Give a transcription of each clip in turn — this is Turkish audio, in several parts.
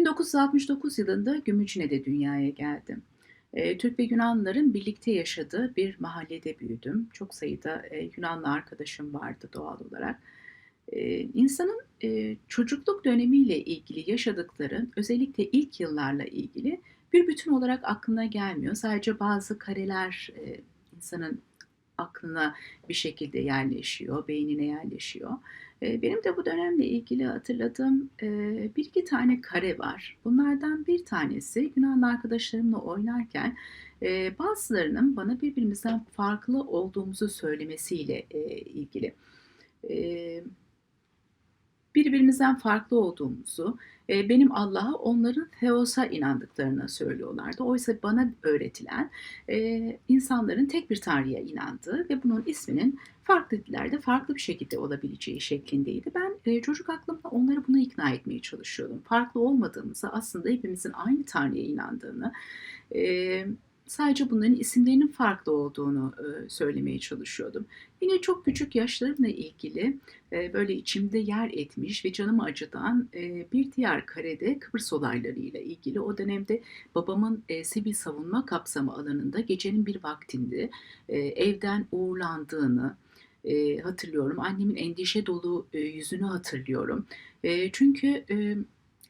1969 yılında Gümüşhane'de dünyaya geldim. Eee, Türk ve Yunanlıların birlikte yaşadığı bir mahallede büyüdüm. Çok sayıda, eee, Yunanlı arkadaşım vardı doğal olarak. Eee, insanın, eee, çocukluk dönemiyle ilgili yaşadıkları, özellikle ilk yıllarla ilgili bir bütün olarak aklına gelmiyor. Sadece bazı kareler, eee, insanın aklına bir şekilde yerleşiyor, beynine yerleşiyor. Benim de bu dönemle ilgili hatırladığım, eee, 1-2 tane kare var. Bunlardan bir tanesi Yunanlı arkadaşlarımla oynarken, bazılarının bana birbirimizden farklı olduğumuzu söylemesiyle, ilgili. Birbirimizden farklı olduğumuzu, eee, benim Allah'a, onların Theos'a inandıklarını söylüyorlardı. Oysa bana öğretilen, eee, insanların tek bir Tanrı'ya inandığı ve bunun isminin farklı dillerde farklı bir şekilde olabileceği şeklindeydi. Ben, eee, çocuk aklımda onları buna ikna etmeye çalışıyordum. Farklı olmadığımızı, aslında hepimizin aynı Tanrı'ya inandığını, sadece bunların isimlerinin farklı olduğunu, ııı, söylemeye çalışıyordum. Yine çok küçük yaşlarımla ilgili, eee, böyle içimde yer etmiş ve canımı acıtan, eee, bir diğer kare de Kıbrıs olaylarıyla ilgili. O dönemde babamın, sivil savunma kapsamı alanında gecenin bir vaktinde, evden uğurlandığını, hatırlıyorum. Annemin endişe dolu, yüzünü hatırlıyorum. Çünkü,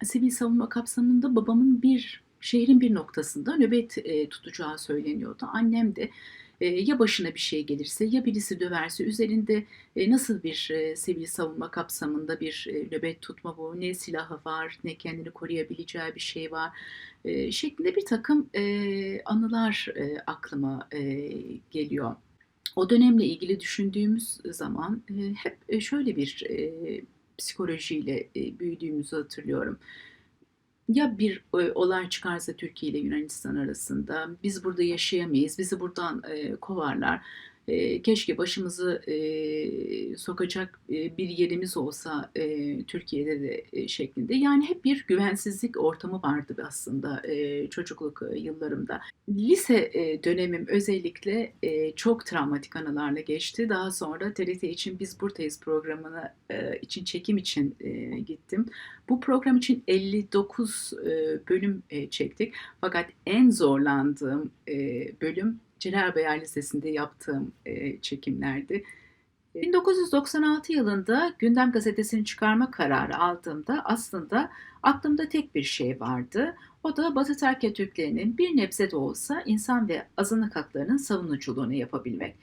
sivil savunma kapsamında babamın bir şehrin bir noktasında nöbet, eee, tutacağı söyleniyordu. Annem de, eee, ya başına bir şey gelirse, ya birisi döverse üzerinde, eee, nasıl bir, sivil savunma kapsamında bir, eee, nöbet tutma bu, ne silahı var, ne kendini koruyabileceği bir şey var, şeklinde birtakım, eee, anılar, aklıma, geliyor. O dönemle ilgili düşündüğümüz zaman, hep, şöyle bir, psikolojiyle, büyüdüğümüzü hatırlıyorum. Ya bir, eee, olay çıkarsa Türkiye ile Yunanistan arasında, biz burada yaşayamayız, bizi buradan, eee, kovarlar, eee, keşke başımızı, eee, sokacak, eee, bir yerimiz olsa, eee, Türkiye'de de, eee, şeklinde. Yani hep bir güvensizlik ortamı vardı aslında, eee, çocukluk, yıllarımda. Lise, eee, dönemim özellikle, eee, çok travmatik anılarla geçti. Daha sonra TRT için Biz Buradayız programına, eee, için çekim için, eee, gittim. Bu program için 59, eee, bölüm, eee, çektik. Fakat en zorlandığım, eee, bölüm Celal Bayar Lisesi'nde yaptığım, eee, çekimlerdi. 1996 yılında Gündem Gazetesi'ni çıkarma kararı aldığımda aslında aklımda tek bir şey vardı. O da Batı Trakya Türklerinin bir nebze de olsa insan ve azınlık haklarının savunuculuğunu yapabilmek.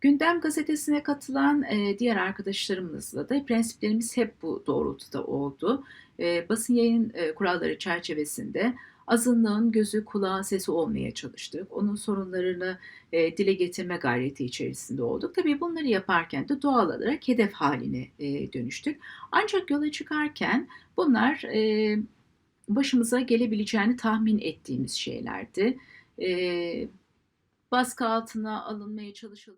Gündem Gazetesi'ne katılan, eee, diğer arkadaşlarımızla da prensiplerimiz hep bu doğrultuda oldu. Eee, basın yayın, eee, kuralları çerçevesinde azınlığın gözü, kulağı, sesi olmaya çalıştık. Onun sorunlarını, eee, dile getirme gayreti içerisinde olduk. Tabii bunları yaparken de doğal olarak hedef hâline, eee, dönüştük. Ancak yola çıkarken bunlar, eee, başımıza gelebileceğini tahmin ettiğimiz şeylerdi. Eee, baskı altına alınmaya çalışıl